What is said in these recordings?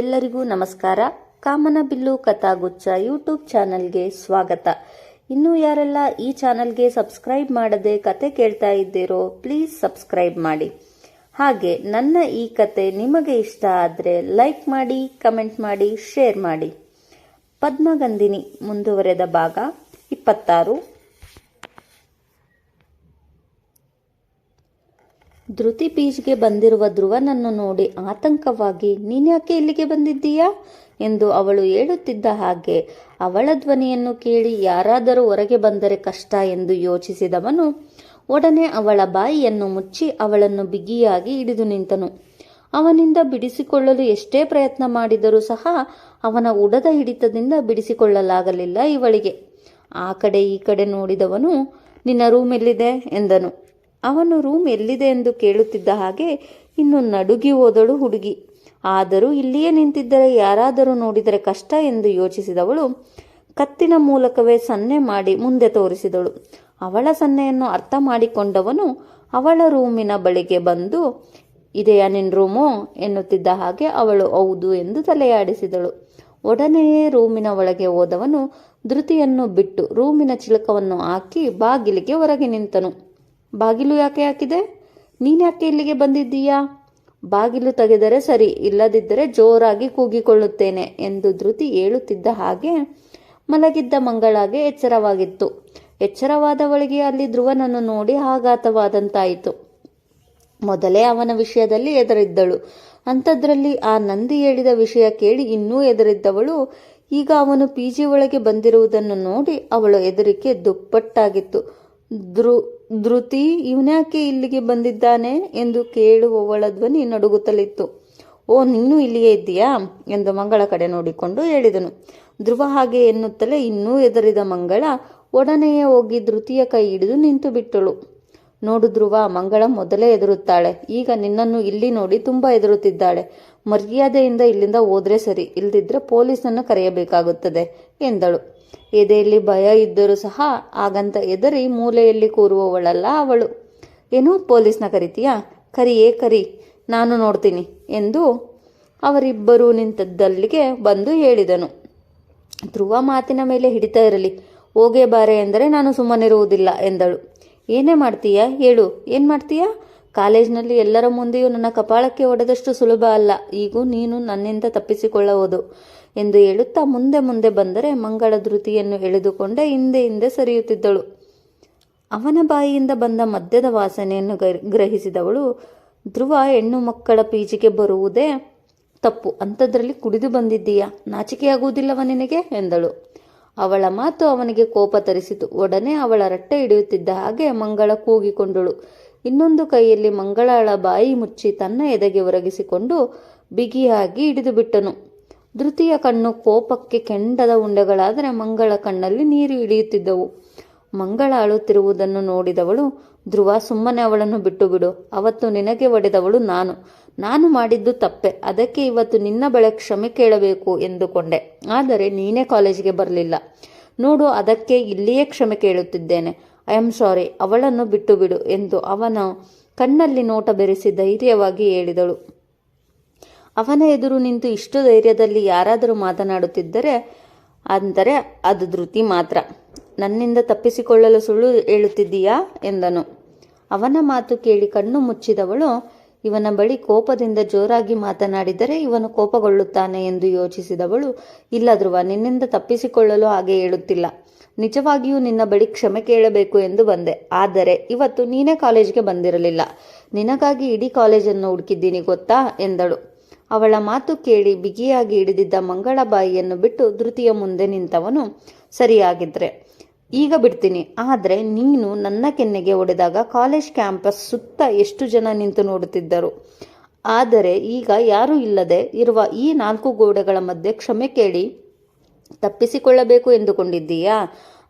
ಎಲ್ಲರಿಗೂ ನಮಸ್ಕಾರ. ಕಾಮನಬಿಲ್ಲು bill ಕಥಾಗುಚ್ಛ YouTube ಚಾನಲ್ಗೆ ಸ್ವಾಗತ. ಇನ್ನು ಯಾರೆಲ್ಲ ಈ ಚಾನಲ್ಗೆ ಸಬ್ಸ್ಕ್ರೈಬ್ ಮಾಡದೆ ಕತೆ ಕೇಳ್ತಾ ಇದ್ದೀರೋ, ಪ್ಲೀಸ್ ಸಬ್ಸ್ಕ್ರೈಬ್ ಮಾಡಿ. ಹಾಗೆ ನನ್ನ ಈ ಕತೆ ನಿಮಗೆ ಇಷ್ಟ ಆದರೆ ಲೈಕ್ ಮಾಡಿ, ಕಮೆಂಟ್ ಮಾಡಿ, ಶೇರ್ ಮಾಡಿ. ಪದ್ಮಗಂಧಿನಿ ಮುಂದುವರೆದ ಭಾಗ ಇಪ್ಪತ್ತಾರು. ಧೃತಿ ಬೀಚ್ಗೆ ಬಂದಿರುವ ಧ್ರುವನನ್ನು ನೋಡಿ ಆತಂಕವಾಗಿ ನೀನ್ಯಾಕೆ ಇಲ್ಲಿಗೆ ಬಂದಿದ್ದೀಯಾ? ಎಂದು ಅವಳು ಹೇಳುತ್ತಿದ್ದ ಹಾಗೆ ಅವಳ ಧ್ವನಿಯನ್ನು ಕೇಳಿ ಯಾರಾದರೂ ಹೊರಗೆ ಬಂದರೆ ಕಷ್ಟ ಎಂದು ಯೋಚಿಸಿದವನು ಒಡನೆ ಅವಳ ಬಾಯಿಯನ್ನು ಮುಚ್ಚಿ ಅವಳನ್ನು ಬಿಗಿಯಾಗಿ ಹಿಡಿದು ನಿಂತನು. ಅವನಿಂದ ಬಿಡಿಸಿಕೊಳ್ಳಲು ಎಷ್ಟೇ ಪ್ರಯತ್ನ ಮಾಡಿದರೂ ಸಹ ಅವನ ಉಡದ ಹಿಡಿತದಿಂದ ಬಿಡಿಸಿಕೊಳ್ಳಲಾಗಲಿಲ್ಲ ಇವಳಿಗೆ. ಆ ಕಡೆ ಈ ಕಡೆ ನೋಡಿದವನು, ನಿನ್ನ ರೂಮ್ ಎಲ್ಲಿದೆ ಎಂದನು. ಅವನು ರೂಮ್ ಎಲ್ಲಿದೆ ಎಂದು ಕೇಳುತ್ತಿದ್ದ ಹಾಗೆ ಇನ್ನು ನಡುಗಿ ಹೋದಳು ಹುಡುಗಿ. ಆದರೂ ಇಲ್ಲಿಯೇ ನಿಂತಿದ್ದರೆ ಯಾರಾದರೂ ನೋಡಿದರೆ ಕಷ್ಟ ಎಂದು ಯೋಚಿಸಿದವಳು ಕತ್ತಿನ ಮೂಲಕವೇ ಸನ್ನೆ ಮಾಡಿ ಮುಂದೆ ತೋರಿಸಿದಳು. ಅವಳ ಸನ್ನೆಯನ್ನು ಅರ್ಥ ಮಾಡಿಕೊಂಡವನು ಅವಳ ರೂಮಿನ ಬಳಿಗೆ ಬಂದು, ಇದೆಯಾ ನಿನ್ನ ರೂಮೋ? ಎನ್ನುತ್ತಿದ್ದ ಹಾಗೆ ಅವಳು, ಹೌದು ಎಂದು ತಲೆಯಾಡಿಸಿದಳು. ಒಡನೆಯೇ ರೂಮಿನ ಒಳಗೆ ಹೋದವನು ಧೃತಿಯನ್ನು ಬಿಟ್ಟು ರೂಮಿನ ಚಿಲಕವನ್ನು ಹಾಕಿ ಬಾಗಿಲಿಗೆ ಹೊರಗೆ ನಿಂತನು. ಬಾಗಿಲು ಯಾಕೆ ಹಾಕಿದೆ? ನೀನ್ಯಾಕೆ ಇಲ್ಲಿಗೆ ಬಂದಿದ್ದೀಯಾ? ಬಾಗಿಲು ತೆಗೆದರೆ ಸರಿ, ಇಲ್ಲದಿದ್ದರೆ ಜೋರಾಗಿ ಕೂಗಿಕೊಳ್ಳುತ್ತೇನೆ ಎಂದು ಧೃತಿ ಹೇಳುತ್ತಿದ್ದ ಹಾಗೆ ಮಲಗಿದ್ದ ಮಂಗಳಾಗೆ ಎಚ್ಚರವಾಗಿತ್ತು. ಎಚ್ಚರವಾದವಳಿಗೆ ಅಲ್ಲಿ ಧ್ರುವನನ್ನು ನೋಡಿ ಆಘಾತವಾದಂತಾಯಿತು. ಮೊದಲೇ ಅವನ ವಿಷಯದಲ್ಲಿ ಎದರಿದ್ದಳು. ಅಂಥದ್ರಲ್ಲಿ ಆ ನಂದಿ ಹೇಳಿದ ವಿಷಯ ಕೇಳಿ ಇನ್ನೂ ಎದರಿದ್ದವಳು. ಈಗ ಅವನು ಪಿ ಜಿ ಒಳಗೆ ಬಂದಿರುವುದನ್ನು ನೋಡಿ ಅವಳ ಎದರಿಕೆ ದುಪ್ಪಟ್ಟಾಗಿತ್ತು. ಧೃತಿ ಇವನ್ಯಾಕೆ ಇಲ್ಲಿಗೆ ಬಂದಿದ್ದಾನೆ ಎಂದು ಕೇಳುವವಳ ಧ್ವನಿ ನಡುಗುತ್ತಲಿತ್ತು. ಓ, ನೀನು ಇಲ್ಲಿಯೇ ಇದ್ದೀಯಾ? ಎಂದು ಮಂಗಳ ಕಡೆ ನೋಡಿಕೊಂಡು ಹೇಳಿದನು. ಧ್ರುವ ಹಾಗೆ ಎನ್ನುತ್ತಲೇ ಇನ್ನೂ ಎದುರಿದ ಮಂಗಳ ಒಡನೆಯೇ ಹೋಗಿ ಧೃತಿಯ ಕೈ ಹಿಡಿದು ನಿಂತು ಬಿಟ್ಟಳು. ನೋಡು ಧ್ರುವ, ಮಂಗಳ ಮೊದಲೇ ಎದುರುತ್ತಾಳೆ ಈಗ ನಿನ್ನನ್ನು ಇಲ್ಲಿ ನೋಡಿ ತುಂಬಾ ಎದುರುತ್ತಿದ್ದಾಳೆ ಮರ್ಯಾದೆಯಿಂದ ಇಲ್ಲಿಂದ ಹೋದ್ರೆ ಸರಿ, ಇಲ್ದಿದ್ರೆ ಪೊಲೀಸನ್ನು ಕರೆಯಬೇಕಾಗುತ್ತದೆ, ಎಂದಳು. ಎದೆಯಲ್ಲಿ ಭಯ ಇದ್ದರೂ ಸಹ ಹಾಗಂತ ಎದರಿ ಮೂಲೆಯಲ್ಲಿ ಕೂರುವವಳಲ್ಲ ಅವಳು. ಏನು ಪೊಲೀಸ್ನ ಕರಿತೀಯಾ ಕರಿಯೇ ಕರಿ, ನಾನು ನೋಡ್ತೀನಿ ಎಂದು ಅವರಿಬ್ಬರೂ ನಿಂತದ್ದಲ್ಲಿಗೆ ಬಂದು ಹೇಳಿದನು. ಧ್ರುವ ಮಾತಿನ ಮೇಲೆ ಹಿಡಿತಾ ಇರಲಿ. ಹೋಗೇ ಬಾರೆ ಎಂದರೆ ನಾನು ಸುಮ್ಮನಿರುವುದಿಲ್ಲ ಎಂದಳು. ಏನೇ ಮಾಡ್ತೀಯಾ? ಹೇಳು. ಏನು ಮಾಡ್ತೀಯಾ? ಕಾಲೇಜ್ನಲ್ಲಿ ಎಲ್ಲರ ಮುಂದೆಯೂ ನನ್ನ ಕಪಾಳಕ್ಕೆ ಒಡೆದಷ್ಟು ಸುಲಭ ಅಲ್ಲ. ಈಗೂ ನೀನು ನನ್ನಿಂದ ತಪ್ಪಿಸಿಕೊಳ್ಳಬಹುದು. ಎಂದು ಹೇಳುತ್ತಾ ಮುಂದೆ ಮುಂದೆ ಬಂದರೆ ಮಂಗಳ ಧೃತಿಯನ್ನು ಎಳೆದುಕೊಂಡೇ ಹಿಂದೆ ಹಿಂದೆ ಸರಿಯುತ್ತಿದ್ದಳು. ಅವನ ಬಾಯಿಯಿಂದ ಬಂದ ಮದ್ಯದ ವಾಸನೆಯನ್ನು ಗ್ರಹಿಸಿದವಳು, ಧ್ರುವ ಹೆಣ್ಣು ಮಕ್ಕಳ ಪೀಜಿಗೆ ಬರುವುದೇ ತಪ್ಪು. ಅಂಥದ್ರಲ್ಲಿ ಕುಡಿದು ಬಂದಿದ್ದೀಯಾ? ನಾಚಿಕೆಯಾಗುವುದಿಲ್ಲವ ನಿನಗೆ? ಎಂದಳು. ಅವಳ ಮಾತು ಅವನಿಗೆ ಕೋಪ ತರಿಸಿತು. ಒಡನೆ ಅವಳ ರಟ್ಟೆ ಹಿಡಿಯುತ್ತಿದ್ದ ಹಾಗೆ ಮಂಗಳ ಕೂಗಿಕೊಂಡಳು. ಇನ್ನೊಂದು ಕೈಯಲ್ಲಿ ಮಂಗಳಾಳ ಬಾಯಿ ಮುಚ್ಚಿ ತನ್ನ ಎದೆಗೆ ಒರಗಿಸಿಕೊಂಡು ಬಿಗಿಯಾಗಿ ಹಿಡಿದು ಬಿಟ್ಟನು ಧೃತಿಯ ಕಣ್ಣು ಕೋಪಕ್ಕೆ ಕೆಂಡದ ಉಂಡೆಗಳಾದರೆ ಮಂಗಳ ಕಣ್ಣಲ್ಲಿ ನೀರು ಇಳಿಯುತ್ತಿದ್ದವು. ಮಂಗಳ ಅಳುತ್ತಿರುವುದನ್ನು ನೋಡಿದವಳು, ಧ್ರುವ ಸುಮ್ಮನೆ ಅವಳನ್ನು ಬಿಟ್ಟು ಬಿಡು ಅವತ್ತು ನಿನಗೆ ಒಡೆದವಳು ನಾನು. ನಾನು ಮಾಡಿದ್ದು ತಪ್ಪೆ, ಅದಕ್ಕೆ ಇವತ್ತು ನಿನ್ನ ಬಳಿ ಕ್ಷಮೆ ಕೇಳಬೇಕು ಎಂದುಕೊಂಡೆ. ಆದರೆ ನೀನೇ ಕಾಲೇಜಿಗೆ ಬರಲಿಲ್ಲ. ನೋಡು, ಅದಕ್ಕೆ ಇಲ್ಲಿಯೇ ಕ್ಷಮೆ ಕೇಳುತ್ತಿದ್ದೇನೆ. ಐ ಆಮ್ ಸಾರಿ ಅವಳನ್ನು ಬಿಟ್ಟು ಬಿಡು ಎಂದು ಅವನ ಕಣ್ಣಲ್ಲಿ ನೋಟ ಬೆರೆಸಿ ಧೈರ್ಯವಾಗಿ ಹೇಳಿದಳು. ಅವನ ಎದುರು ನಿಂತು ಇಷ್ಟು ಧೈರ್ಯದಲ್ಲಿ ಯಾರಾದರೂ ಮಾತನಾಡುತ್ತಿದ್ದರೆ, ಅಂದರೆ ಅದು ಧೃತಿ ಮಾತ್ರ. ನನ್ನಿಂದ ತಪ್ಪಿಸಿಕೊಳ್ಳಲು ಸುಳ್ಳು ಹೇಳುತ್ತಿದ್ದೀಯಾ? ಎಂದನು. ಅವನ ಮಾತು ಕೇಳಿ ಕಣ್ಣು ಮುಚ್ಚಿದವಳು, ಇವನ ಬಳಿ ಕೋಪದಿಂದ ಜೋರಾಗಿ ಮಾತನಾಡಿದರೆ ಇವನು ಕೋಪಗೊಳ್ಳುತ್ತಾನೆ ಎಂದು ಯೋಚಿಸಿದವಳು ಇಲ್ಲ ಧ್ರುವ ನಿನ್ನಿಂದ ತಪ್ಪಿಸಿಕೊಳ್ಳಲು ಹಾಗೆ ಹೇಳುತ್ತಿಲ್ಲ. ನಿಜವಾಗಿಯೂ ನಿನ್ನ ಬಳಿ ಕ್ಷಮೆ ಕೇಳಬೇಕು ಎಂದು ಬಂದೆ. ಆದರೆ ಇವತ್ತು ನೀನೇ ಕಾಲೇಜಿಗೆ ಬಂದಿರಲಿಲ್ಲ. ನಿನಗಾಗಿ ಇಡೀ ಕಾಲೇಜನ್ನು ಹುಡುಕಿದ್ದೀನಿ, ಗೊತ್ತಾ? ಎಂದಳು. ಅವಳ ಮಾತು ಕೇಳಿ ಬಿಗಿಯಾಗಿ ಹಿಡಿದಿದ್ದ ಮಂಗಳ ಬಾಯಿಯನ್ನು ಬಿಟ್ಟು ಧೃತಿಯ ಮುಂದೆ ನಿಂತವನು ಸರಿಯಾಗಿದ್ರೆ. ಈಗ ಬಿಡ್ತೀನಿ, ಆದರೆ ನೀನು ನನ್ನ ಕೆನ್ನೆಗೆ ಹೊಡೆದಾಗ ಕಾಲೇಜ್ ಕ್ಯಾಂಪಸ್ ಸುತ್ತ ಎಷ್ಟು ಜನ ನಿಂತು ನೋಡುತ್ತಿದ್ದರು? ಆದರೆ ಈಗ ಯಾರೂ ಇಲ್ಲದೆ ಇರುವ ಈ ನಾಲ್ಕು ಗೋಡೆಗಳ ಮಧ್ಯೆ ಕ್ಷಮೆ ಕೇಳಿ ತಪ್ಪಿಸಿಕೊಳ್ಳಬೇಕು ಎಂದುಕೊಂಡಿದ್ದೀಯಾ?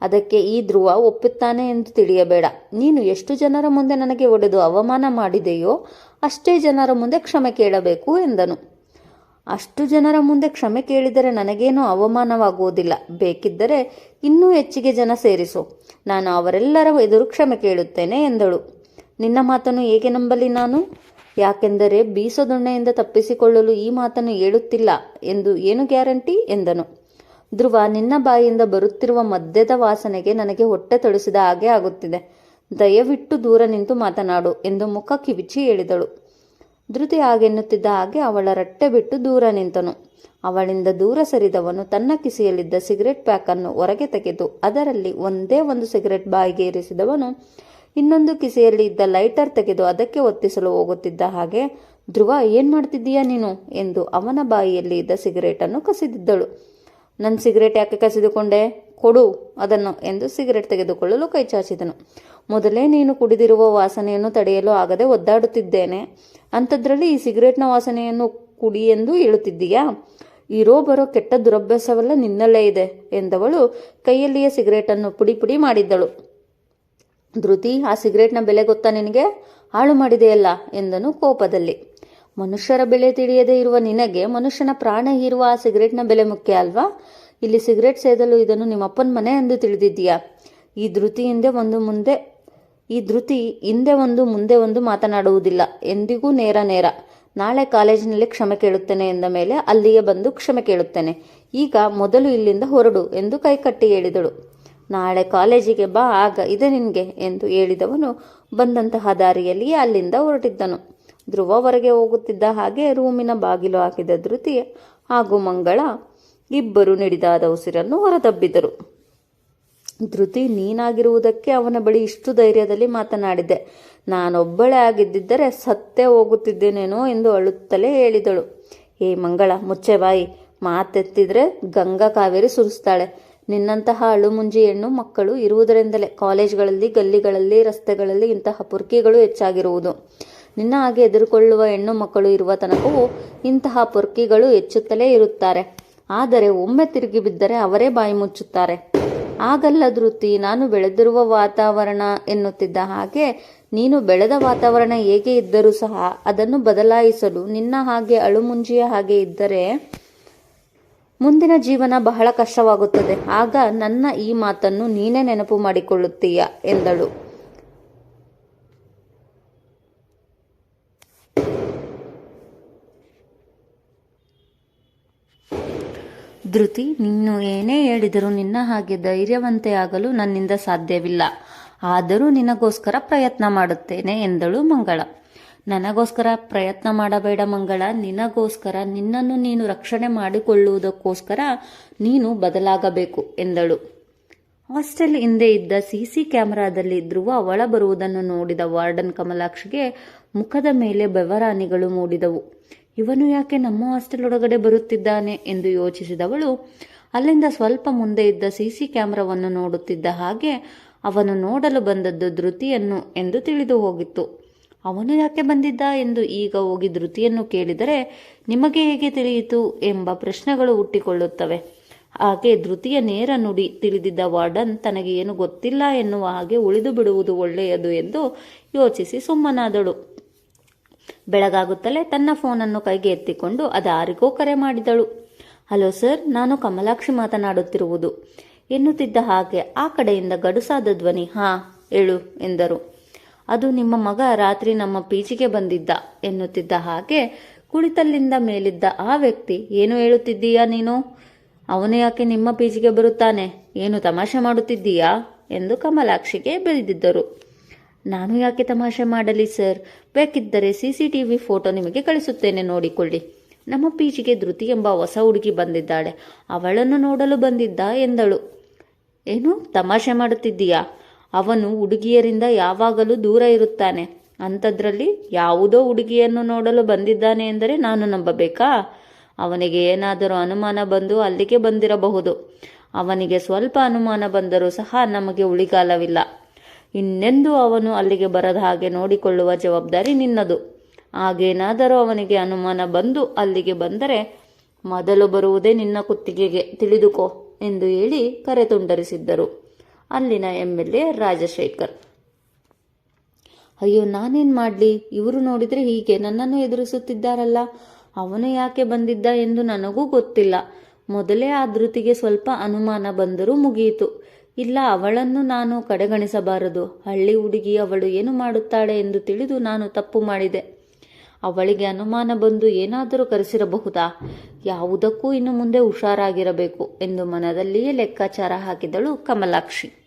ಅದಕ್ಕೆ ಈ ಧ್ರುವ ಒಪ್ಪುತ್ತಾನೆ ಎಂದು ತಿಳಿಯಬೇಡ. ನೀನು ಎಷ್ಟು ಜನರ ಮುಂದೆ ನನಗೆ ಒಡೆದು ಅವಮಾನ ಮಾಡಿದೆಯೋ ಅಷ್ಟೇ ಜನರ ಮುಂದೆ ಕ್ಷಮೆ ಕೇಳಬೇಕು ಎಂದನು. ಅಷ್ಟು ಜನರ ಮುಂದೆ ಕ್ಷಮೆ ಕೇಳಿದರೆ ನನಗೇನು ಅವಮಾನವಾಗುವುದಿಲ್ಲ. ಬೇಕಿದ್ದರೆ ಇನ್ನೂ ಹೆಚ್ಚಿಗೆ ಜನ ಸೇರಿಸು. ನಾನು ಅವರೆಲ್ಲರ ಎದುರು ಕ್ಷಮೆ ಕೇಳುತ್ತೇನೆ ಎಂದಳು. ನಿನ್ನ ಮಾತನ್ನು ಹೇಗೆ ನಂಬಲಿ ನಾನು? ಯಾಕೆಂದರೆ ಬೀಸದೊಣ್ಣೆಯಿಂದ ತಪ್ಪಿಸಿಕೊಳ್ಳಲು ಈ ಮಾತನ್ನು ಹೇಳುತ್ತಿಲ್ಲ ಎಂದು ಏನು ಗ್ಯಾರಂಟಿ? ಎಂದನು. ಧ್ರುವ, ನಿನ್ನ ಬಾಯಿಯಿಂದ ಬರುತ್ತಿರುವ ಮದ್ಯದ ವಾಸನೆಗೆ ನನಗೆ ಹೊಟ್ಟೆ ತೊಡಿಸಿದ ಹಾಗೆ ಆಗುತ್ತಿದೆ. ದಯವಿಟ್ಟು ದೂರ ನಿಂತು ಮಾತನಾಡು ಎಂದು ಮುಖ ಕಿವಿಚಿ ಹೇಳಿದಳು. ಧೃತಿ ಹಾಗೆನ್ನುತ್ತಿದ್ದ ಹಾಗೆ ಅವಳ ರಟ್ಟೆ ಬಿಟ್ಟು ದೂರ ನಿಂತನು. ಅವಳಿಂದ ದೂರ ಸರಿದವನು ತನ್ನ ಕಿಸೆಯಲ್ಲಿದ್ದ ಸಿಗರೆಟ್ ಪ್ಯಾಕನ್ನು ಹೊರಗೆ ತೆಗೆದು ಅದರಲ್ಲಿ ಒಂದೇ ಒಂದು ಸಿಗರೆಟ್ ಬಾಯಿಗೆ ಇರಿಸಿದವನು ಇನ್ನೊಂದು ಕಿಸೆಯಲ್ಲಿ ಇದ್ದ ಲೈಟರ್ ತೆಗೆದು ಅದಕ್ಕೆ ಒತ್ತಿಸಲು ಹೋಗುತ್ತಿದ್ದ ಹಾಗೆ, ಧ್ರುವ, ಏನ್ ಮಾಡ್ತಿದ್ದೀಯಾ ನೀನು? ಎಂದು ಅವನ ಬಾಯಿಯಲ್ಲಿ ಇದ್ದ ಸಿಗರೇಟನ್ನು ಕಸಿದಿದ್ದಳು. ನನ್ನ ಸಿಗರೇಟ್ ಯಾಕೆ ಕಸಿದುಕೊಂಡೆ? ಕೊಡು ಅದನ್ನು ಎಂದು ಸಿಗರೇಟ್ ತೆಗೆದುಕೊಳ್ಳಲು ಕೈ ಚಾಚಿದನು. ಮೊದಲೇ ನೀನು ಕುಡಿದಿರುವ ವಾಸನೆಯನ್ನು ತಡೆಯಲು ಆಗದೆ ಒದ್ದಾಡುತ್ತಿದ್ದೇನೆ. ಅಂಥದ್ರಲ್ಲಿ ಈ ಸಿಗರೇಟ್ನ ವಾಸನೆಯನ್ನು ಕುಡಿ ಎಂದು ಹೇಳುತ್ತಿದ್ದೀಯಾ? ಇರೋ ಬರೋ ಕೆಟ್ಟ ದುರಭ್ಯಾಸವೆಲ್ಲ ನಿನ್ನಲ್ಲೇ ಇದೆ ಎಂದವಳು ಕೈಯಲ್ಲಿಯ ಸಿಗರೇಟನ್ನು ಪುಡಿ ಪುಡಿ ಮಾಡಿದ್ದಳು. ಧೃತಿ, ಆ ಸಿಗರೇಟ್ನ ಬೆಲೆ ಗೊತ್ತಾ ನಿನಗೆ? ಹಾಳು ಮಾಡಿದೆಯಲ್ಲ ಎಂದನು ಕೋಪದಲ್ಲಿ. ಮನುಷ್ಯರ ಬೆಲೆ ತಿಳಿಯದೇ ಇರುವ ನಿನಗೆ ಮನುಷ್ಯನ ಪ್ರಾಣ ಹೀರುವ ಆ ಸಿಗರೇಟ್ನ ಬೆಲೆ ಮುಖ್ಯ ಅಲ್ವಾ? ಇಲ್ಲಿ ಸಿಗರೇಟ್ ಸೇದಲು ಇದನ್ನು ನಿಮ್ಮಪ್ಪನ ಮನೆ ಎಂದು ತಿಳಿದಿದ್ದೀಯಾ? ಈ ಧೃತಿ ಹಿಂದೆ ಒಂದು ಮುಂದೆ, ಈ ಧೃತಿ ಹಿಂದೆ ಒಂದು ಮುಂದೆ ಒಂದು ಮಾತನಾಡುವುದಿಲ್ಲ. ಎಂದಿಗೂ ನೇರ ನೇರ. ನಾಳೆ ಕಾಲೇಜಿನಲ್ಲಿ ಕ್ಷಮೆ ಕೇಳುತ್ತೇನೆ ಎಂದ ಮೇಲೆ ಅಲ್ಲಿಗೆ ಬಂದು ಕ್ಷಮೆ ಕೇಳುತ್ತೇನೆ. ಈಗ ಮೊದಲು ಇಲ್ಲಿಂದ ಹೊರಡು ಎಂದು ಕೈಕಟ್ಟಿ ಹೇಳಿದಳು. ನಾಳೆ ಕಾಲೇಜಿಗೆ ಬಾ, ಆಗ ಇದೆ ನಿನಗೆ ಎಂದು ಹೇಳಿದವನು ಬಂದಂತಹ ದಾರಿಯಲ್ಲಿ ಅಲ್ಲಿಂದ ಹೊರಟಿದ್ದನು. ಧ್ರುವ ಹೋಗುತ್ತಿದ್ದ ಹಾಗೆ ರೂಮಿನ ಬಾಗಿಲು ಹಾಕಿದ ಧೃತಿ ಹಾಗೂ ಮಂಗಳ ಇಬ್ಬರು ನಿಡಿದಾದ ಉಸಿರನ್ನು ಹೊರದಬ್ಬಿದರು. ಧೃತಿ, ನೀನಾಗಿರುವುದಕ್ಕೆ ಅವನ ಬಳಿ ಇಷ್ಟು ಧೈರ್ಯದಲ್ಲಿ ಮಾತನಾಡಿದೆ ನಾನೊಬ್ಬಳೇ ಆಗಿದ್ದಿದ್ದರೆ ಸತ್ತೇ ಹೋಗುತ್ತಿದ್ದೇನೇನೋ ಎಂದು ಅಳುತ್ತಲೇ ಹೇಳಿದಳು. ಏ ಮಂಗಳ, ಮುಚ್ಚೆ ಬಾಯಿ. ಮಾತೆತ್ತಿದ್ರೆ ಗಂಗಾ ಕಾವೇರಿ ಸುರಿಸ್ತಾಳೆ. ನಿನ್ನಂತಹ ಅಳುಮುಂಜಿ ಹೆಣ್ಣು ಮಕ್ಕಳು ಇರುವುದರಿಂದಲೇ ಕಾಲೇಜ್ಗಳಲ್ಲಿ, ಗಲ್ಲಿಗಳಲ್ಲಿ, ರಸ್ತೆಗಳಲ್ಲಿ ಇಂತಹ ಪುರ್ಕಿಗಳು ಹೆಚ್ಚಾಗಿರುವುದು. ನಿನ್ನ ಹಾಗೆ ಎದುರುಕೊಳ್ಳುವ ಹೆಣ್ಣು ಮಕ್ಕಳು ಇರುವ ತನಕವೂ ಇಂತಹ ಪೊರ್ಕಿಗಳು ಹೆಚ್ಚುತ್ತಲೇ ಇರುತ್ತಾರೆ. ಆದರೆ ಒಮ್ಮೆ ತಿರುಗಿ ಬಿದ್ದರೆ ಅವರೇ ಬಾಯಿ ಮುಚ್ಚುತ್ತಾರೆ. ಆಗಲ್ಲ ಧೃತಿ, ನಾನು ಬೆಳೆದಿರುವ ವಾತಾವರಣ ಎನ್ನುತ್ತಿದ್ದ ಹಾಗೆ ನೀನು ಬೆಳೆದ ವಾತಾವರಣ ಹೇಗೆ ಇದ್ದರೂ ಸಹ ಅದನ್ನು ಬದಲಾಯಿಸಲು ನಿನ್ನ ಹಾಗೆ ಅಳುಮುಂಜಿಯ ಹಾಗೆ ಇದ್ದರೆ ಮುಂದಿನ ಜೀವನ ಬಹಳ ಕಷ್ಟವಾಗುತ್ತದೆ. ಆಗ ನನ್ನ ಈ ಮಾತನ್ನು ನೀನೇ ನೆನಪು ಮಾಡಿಕೊಳ್ಳುತ್ತೀಯ ಎಂದಳು. ಧೃತಿ, ನೀನು ಏನೇ ಹೇಳಿದರೂ ನಿನ್ನ ಹಾಗೆ ಧೈರ್ಯವಂತೆಯಾಗಲು ನನ್ನಿಂದ ಸಾಧ್ಯವಿಲ್ಲ. ಆದರೂ ನಿನಗೋಸ್ಕರ ಪ್ರಯತ್ನ ಮಾಡುತ್ತೇನೆ ಎಂದಳು ಮಂಗಳ. ನನಗೋಸ್ಕರ ಪ್ರಯತ್ನ ಮಾಡಬೇಡ ಮಂಗಳ. ನಿನಗೋಸ್ಕರ ನಿನ್ನನ್ನು ನೀನು ರಕ್ಷಣೆ ಮಾಡಿಕೊಳ್ಳುವುದಕ್ಕೋಸ್ಕರ ನೀನು ಬದಲಾಗಬೇಕು ಎಂದಳು. ಹಾಸ್ಟೆಲ್ ಹಿಂದೆ ಇದ್ದ ಸಿಸಿ ಕ್ಯಾಮೆರಾದಲ್ಲಿ ಧ್ರುವ ಒಳ ಬರುವುದನ್ನು ನೋಡಿದ ವಾರ್ಡನ್ ಕಮಲಾಕ್ಷಿಗೆ ಮುಖದ ಮೇಲೆ ಬೆವರಾನಿಗಳು ಮೂಡಿದವು. ಇವನು ಯಾಕೆ ನಮ್ಮ ಹಾಸ್ಟೆಲ್ ಒಳಗಡೆ ಬರುತ್ತಿದ್ದಾನೆ ಎಂದು ಯೋಚಿಸಿದವಳು. ಅಲ್ಲಿಂದ ಸ್ವಲ್ಪ ಮುಂದೆ ಇದ್ದ ಸಿಸಿ ಕ್ಯಾಮೆರಾವನ್ನು ನೋಡುತ್ತಿದ್ದ ಹಾಗೆ ಅವನು ನೋಡಲು ಬಂದದ್ದು ಧೃತಿಯನ್ನು ಎಂದು ತಿಳಿದು ಹೋಗಿತ್ತು. ಅವನು ಯಾಕೆ ಬಂದಿದ್ದ ಎಂದು ಈಗ ಹೋಗಿ ಧೃತಿಯನ್ನು ಕೇಳಿದರೆ, ನಿಮಗೆ ಹೇಗೆ ತಿಳಿಯಿತು? ಎಂಬ ಪ್ರಶ್ನೆಗಳು ಹುಟ್ಟಿಕೊಳ್ಳುತ್ತವೆ. ಹಾಗೆ ಧೃತಿಯ ನೇರ ನುಡಿ ತಿಳಿದಿದ್ದ ವಾರ್ಡನ್, ತನಗೆ ಏನು ಗೊತ್ತಿಲ್ಲ ಎನ್ನುವ ಹಾಗೆ ಉಳಿದು ಬಿಡುವುದು ಒಳ್ಳೆಯದು ಎಂದು ಯೋಚಿಸಿ ಸುಮ್ಮನಾದಳು. ಬೆಳಗಾಗುತ್ತಲೇ ತನ್ನ ಫೋನನ್ನು ಕೈಗೆ ಎತ್ತಿಕೊಂಡು ಅದಾರಿಗೋ ಕರೆ ಮಾಡಿದಳು. ಹಲೋ ಸರ್, ನಾನು ಕಮಲಾಕ್ಷಿ ಮಾತನಾಡುತ್ತಿರುವುದು. ಎನ್ನುತ್ತಿದ್ದ ಹಾಗೆ ಆ ಕಡೆಯಿಂದ ಗಡುಸಾದ ಧ್ವನಿ, ಹಾ, ಹೇಳು, ಎಂದರು. ಅದು ನಿಮ್ಮ ಮಗ ರಾತ್ರಿ ನಮ್ಮ ಪೀಚಿಗೆ ಬಂದಿದ್ದ, ಎನ್ನುತ್ತಿದ್ದ ಹಾಗೆ ಕುಳಿತಲ್ಲಿಂದ ಮೇಲಿದ್ದ ಆ ವ್ಯಕ್ತಿ, ಏನು ಹೇಳುತ್ತಿದ್ದೀಯಾ ನೀನು? ಅವನು ಯಾಕೆ ನಿಮ್ಮ ಪೀಚಿಗೆ ಬರುತ್ತಾನೆ? ಏನು ತಮಾಷೆ ಮಾಡುತ್ತಿದ್ದೀಯಾ? ಎಂದು ಕಮಲಾಕ್ಷಿಗೆ ಬೆಳೆದಿದ್ದರು ನಾನು ಯಾಕೆ ತಮಾಷೆ ಮಾಡಲಿ, ಸರ್? ಬೇಕಿದ್ದರೆ C C T V photo ನಿಮಗೆ ಕಳಿಸುತ್ತೇನೆ, ನೋಡಿಕೊಳ್ಳಿ. ನಮ್ಮ ಪೀಚಿಗೆ ಧೃತಿ ಎಂಬ ಹೊಸ ಹುಡುಗಿ ಬಂದಿದ್ದಾಳೆ. ಅವಳನ್ನು ನೋಡಲು ಬಂದಿದ್ದ ಎಂದಳು. ಏನು, ತಮಾಷೆ ಮಾಡುತ್ತಿದ್ದೀಯಾ? ಅವನು ಹುಡುಗಿಯರಿಂದ ಯಾವಾಗಲೂ ದೂರ ಇರುತ್ತಾನೆ. ಅಂಥದ್ರಲ್ಲಿ ಯಾವುದೋ ಹುಡುಗಿಯನ್ನು ನೋಡಲು ಬಂದಿದ್ದಾನೆ ಎಂದರೆ ನಾನು ನಂಬಬೇಕಾ? ಅವನಿಗೆ ಏನಾದರೂ ಅನುಮಾನ ಬಂದು ಅಲ್ಲಿಗೆ ಬಂದಿರಬಹುದು. ಅವನಿಗೆ ಸ್ವಲ್ಪ ಅನುಮಾನ ಬಂದರೂ ಸಹ ನಮಗೆ ಉಳಿಗಾಲವಿಲ್ಲ. ಇನ್ನೆಂದೂ ಅವನು ಅಲ್ಲಿಗೆ ಬರದ ಹಾಗೆ ನೋಡಿಕೊಳ್ಳುವ ಜವಾಬ್ದಾರಿ ನಿನ್ನದು. ಹಾಗೇನಾದರೂ ಅವನಿಗೆ ಅನುಮಾನ ಬಂದು ಅಲ್ಲಿಗೆ ಬಂದರೆ ಮೊದಲು ಬರುವುದೇ ನಿನ್ನ ಕುತ್ತಿಗೆಗೆ ತಿಳಿದುಕೋ ಎಂದು ಹೇಳಿ ಕರೆ ತುಂಡರಿಸಿದ್ದರು ಅಲ್ಲಿನ ಎಂ ಎಲ್ ಎ ರಾಜಶೇಖರ್. ಅಯ್ಯೋ, ನಾನೇನು ಮಾಡಲಿ? ಇವರು ನೋಡಿದರೆ ಹೀಗೆ ನನ್ನನ್ನು ಎದುರಿಸುತ್ತಿದ್ದಾರಲ್ಲ. ಅವನು ಯಾಕೆ ಬಂದಿದ್ದ ಎಂದು ನನಗೂ ಗೊತ್ತಿಲ್ಲ. ಮೊದಲೇ ಆ ಸ್ವಲ್ಪ ಅನುಮಾನ ಬಂದರೂ ಮುಗಿಯಿತು ಇಲ್ಲ, ಅವಳನ್ನು ನಾನು ಕಡೆಗಣಿಸಬಾರದು. ಹಳ್ಳಿ ಹುಡುಗಿ ಅವಳು ಏನು ಮಾಡುತ್ತಾಳೆ ಎಂದು ತಿಳಿದು ನಾನು ತಪ್ಪು ಮಾಡಿದೆ. ಅವಳಿಗೆ ಅನುಮಾನ ಬಂದು ಏನಾದರೂ ಕರೆಸಿರಬಹುದಾ? ಯಾವುದಕ್ಕೂ ಇನ್ನು ಮುಂದೆ ಹುಷಾರಾಗಿರಬೇಕು ಎಂದು ಮನದಲ್ಲಿಯೇ ಲೆಕ್ಕಾಚಾರ ಹಾಕಿದಳು ಕಮಲಾಕ್ಷಿ.